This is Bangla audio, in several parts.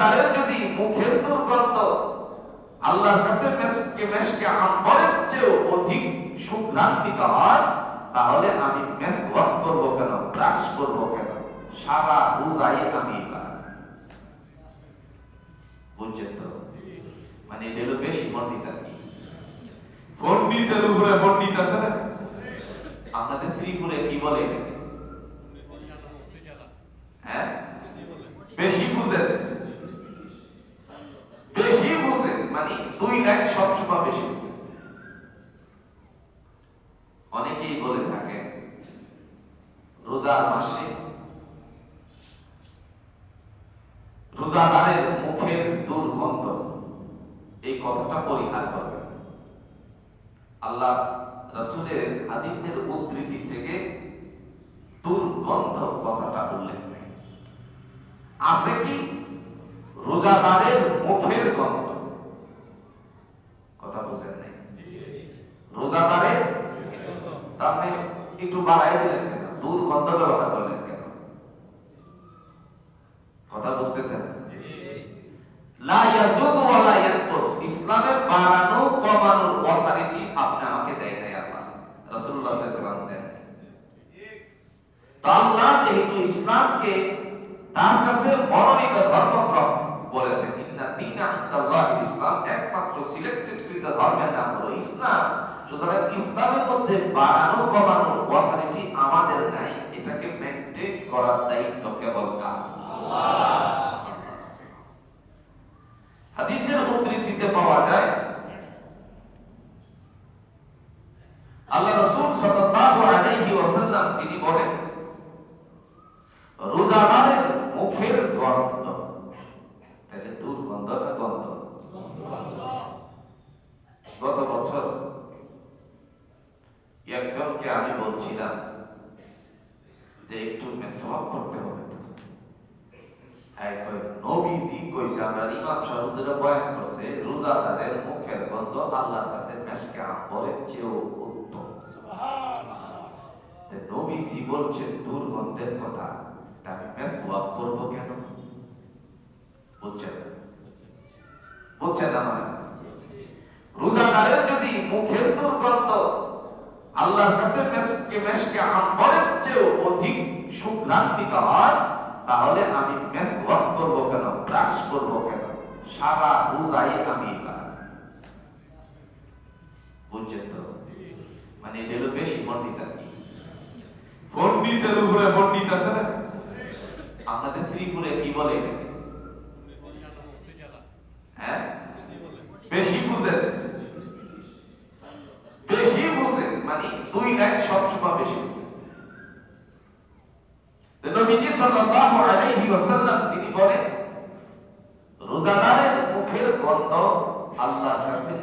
রোজাদারের যদি মুখের দুর্গন্ধ আল্লাহর কাছে আম্বরের চেয়েও অধিক সুগ্রান্তিত হয়, তাহলে আমি মেস ওয়াক করব কেন? করব কেন? সারা রোজাই আমি বুঝছেন তো? মানে এটা বেশি পণ্ডিত আর কি। পণ্ডিতের উপরে পণ্ডিত আছে না? আপনাদের শ্রীপুরে কি বলে এটাকে হ্যাঁ বেশি বুঝেন বেশি বুঝেন মানে দুই লাখ সবসময় বেশি বুঝেন অনেকেই বলে থাকে, রোজার মাসে রোজাদারের মুখের দুর্গন্ধ এই কথাটা পরিহার করবে। আল্লাহ রাসূলের হাদিসের উদ্ধৃতি থেকে দুর্গন্ধ কথাটা উল্লেখ নেই আছে কি? রোজাদারের মুখের গন্ধ কথা বুঝেন নাই রোজাদারের তাহলে একটু বাড়াই দিলেন কেন? দুর্গন্ধ ব্যবহার করলেন কেন? কথা বুঝতেছেন? ইসলামের বাড়ানো, কমানোর অথরিটি আপনি আমাকে দেয় নাই আল্লাহ। সাল্লাল্লাহু দেন আল্লাহ যেহেতু ইসলামকে তার কাছে মনোনীত ধর্ম বলেছেন ইন্না দীনা ইনদাল্লাহিল ইসলাম একমাত্র সিলেক্টেড কৃত ধর্মের নাম হলো ইসলাম। সুতরাং ইসলামের মধ্যে বাড়ানো কমানোর অথরিটি আমাদের নাই। এটাকে মেনটেন করার দায়িত্ব কেবল হাদিসের উদ্ধৃতিতে পাওয়া যায়, আল্লাহ রাসূল সাল্লাল্লাহু আলাইহি তিনি বলেন রোজাদারের মুখের গন্ধ তাহলে দুর্গন্ধ না গন্ধ গত বছর একজনকে আমি বলছিলাম যে মেসওয়াক করতে হবে নবীজি কইছে আমরা ইমাম সাহেব যেটা বয়ান করছে রোজাদারের মুখের গন্ধ আল্লাহর কাছে মেশকে আম্বরের চেয়েও উত্তম। নবীজি বলছেন দুর্গন্ধের কথা মেসওয়াক করব কেন? বুঝছেন? বুঝছেন মানে? রোজাদারের যদি মুখের দুর্গন্ধ আল্লাহর কাছে মেশকে আম্বরের চেয়েও অধিক সুগ্রান্তিত হয় তাহলে আমি মেস ওয়াক করব কেন? ব্রাশ করব কেন? সারা রোজাই আমি বুঝছেন তো? মানে এটা হলো বেশি পণ্ডিত আর কি? পণ্ডিতের উপরে পণ্ডিত আছে না? আপনাদের শ্রীপুরে কি বলে এটাকে? হ্যাঁ? বেশি বুঝেন মানে দুই লাখ সবসময় বেশি বুঝেন তো নবীজি সাল্লাল্লাহু আলাইহি ওয়াসাল্লাম তিনি বলেন রোজাদারের গন্ধ আল্লাহর কাছে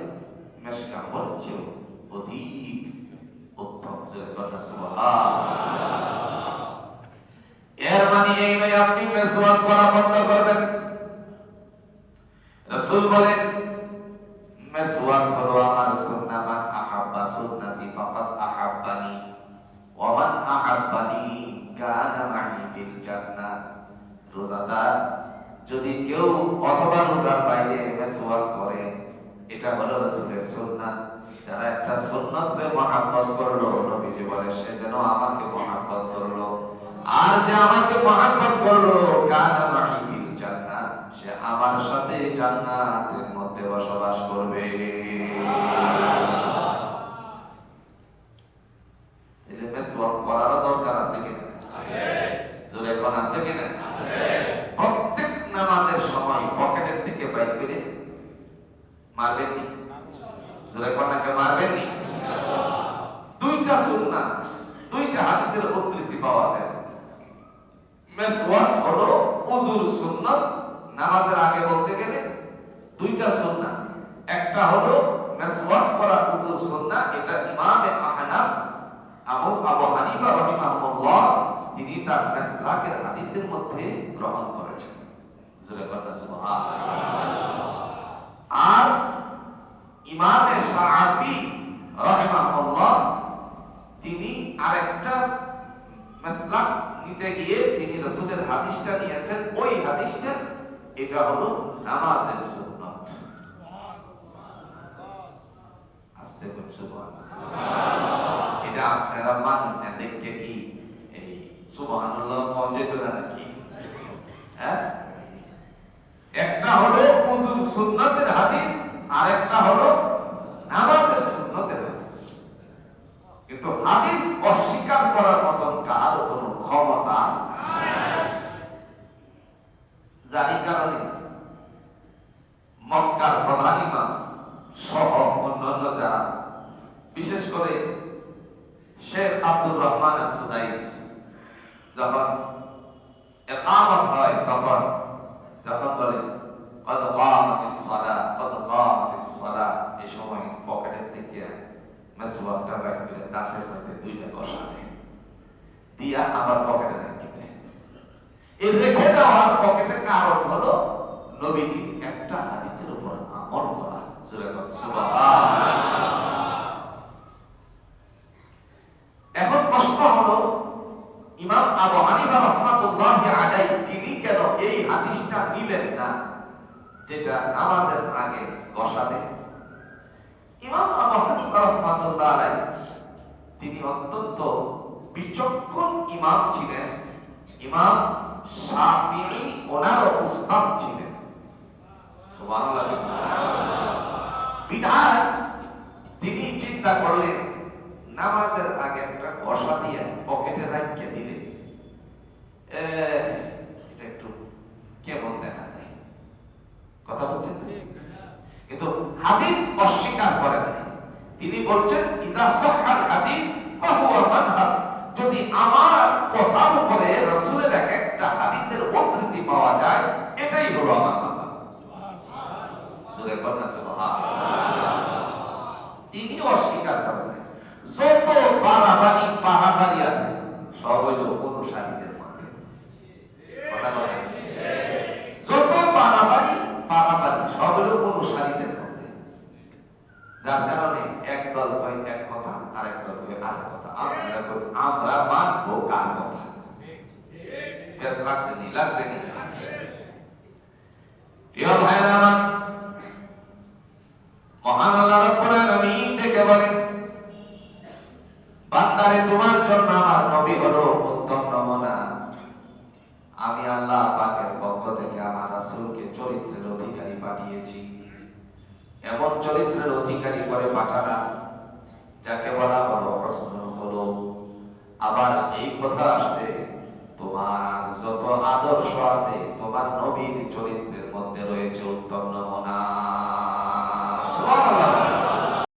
মেশকা হচ্ছে অধিক উত্তম জোরে কথা এর মানে এই নয়, আপনি মেসওয়াক করা বন্ধ করবেন। রাসূল বলেন মেসওয়াক হলো আমার সুন্নাহ, মান আহাব্বা সুন্নতি ফাকাদ আহাব্বানি, ওয়া মান আহাব্বানি কানা মাই ফিল জান্নাহ। রোজাদার যদি কেউ অথবা রোজার বাইরে মেসওয়াক করে, এটা হলো রাসূলের সুন্নাহ। যারা একটা সুন্নতকে মহাব্বত করল সে যেন আমাকে মহাব্বত করল। আর যে আমাকে মহাব্বত করল, কানা মাই ফিল জান্নাহ সে আমার সাথে জান্নাতের মধ্যে বসবাস করবে। মেসওয়াক করার দরকার আছে কিনা আছে জোরে কোন আছে কিনা আছে প্রত্যেক নামাজের সময় পকেটের দিকে বাইক করে মারবেন নি জোরে কোনাকে মারবেন নি দুইটা সুন্নাহ, দুইটা হাদিসের উদ্ধৃতি পাওয়া যায়। মেসওয়াক হলো উজুর সুন্নাত নামাজের আগে বলতে গেলে দুইটা সুন্নাহ। একটা হলো মেসওয়াক করা উজুর সুন্নাহ, এটা ইমামে আহনাফ আবু আবু হানিফা রাহিমাহুল্লাহ, তিনি তার মেসলাকের হাদিসের মধ্যে গ্রহণ করেছেন। জোরে কথা সুবহানাল্লাহ। আর ইমামে শাফি রাহিমাহুল্লাহ, তিনি আরেকটা মাসলাক নিতে গিয়ে তিনি রাসূলের হাদিসটা নিয়েছেন। ওই হাদিসটা, এটা হলো নামাজের সুন্নত। আস্তে এটা আপনারা কি? এই সুবহানাল্লাহ নাকি? হ্যাঁ? একটা হলো উজুর হাদিস আর একটা হলো আমাদের সুন্নতের হাদিস। কিন্তু হাদিস অস্বীকার করার মতন কার কোনো ক্ষমতা যারই কারণে মক্কার প্রধান ইমাম মেসওয়াকটা বের করে দাঁতের মধ্যে দুইটা কষা দেয় আবার পকেটে রেখে দেয় এই রেখে দেওয়ার পকেটে কারণ হলো নবীজির একটা হাদিসের উপর আমল করা। সুরে এখন প্রশ্ন হলো ইমাম আবু হানিফা রহমাতুল্লাহ আলাইহি তিনি কেন এই হাদিসটা নিলেন না যেটা নামাজের আগে বসাবে ইমাম আবু হানিফা রহমাতুল্লাহ তিনি অত্যন্ত বিচক্ষণ ইমাম ছিলেন। ইমাম শাফিঈ ওনার উস্তাদ ছিলেন। সুবহানাল্লাহ বিধায় তিনি চিন্তা করলেন নামাজের আগে একটা কষা দিয়ে পকেটে রাখিয়ে দিলে। এটা একটু কেমন দেখা যায়? কথা বলছেন? কিন্তু হাদিস অস্বীকার করেন। তিনি বলছেন ইদা সাহাল হাদিস ফাহুয়া মানহাজ যদি আমার কথার উপরে রাসূলের এক একটা হাদিসের উদ্ধৃতি পাওয়া যায় এটাই হলো আমার মাযহাব। সূরা কন্যা সুবহানাল্লাহ। তিনি অস্বীকার করেন। যত বাড়াবাড়ি পাহাড়াবাড়ি আছে সব হইল অনুসারীদের মধ্যে কথা বলেন। যত বাড়াবাড়ি পাহাড়াবাড়ি সব হইল অনুসারীদের মধ্যে যার কারণে এক দল কয় এক কথা কথা। আমরা আমরা মানবো কার কথা? লাগছে নি লাগছে নি? প্রিয় ভাইয়েরা মহান আল্লাহ রব্বুল আলামিন দেখে বলেন পাঠানা যাকে বলা হলো প্রশ্ন হলো, আবার এই কথা আসছে, তোমার যত আদর্শ আছে, তোমার নবীর চরিত্রের মধ্যে রয়েছে উত্তম নমনা।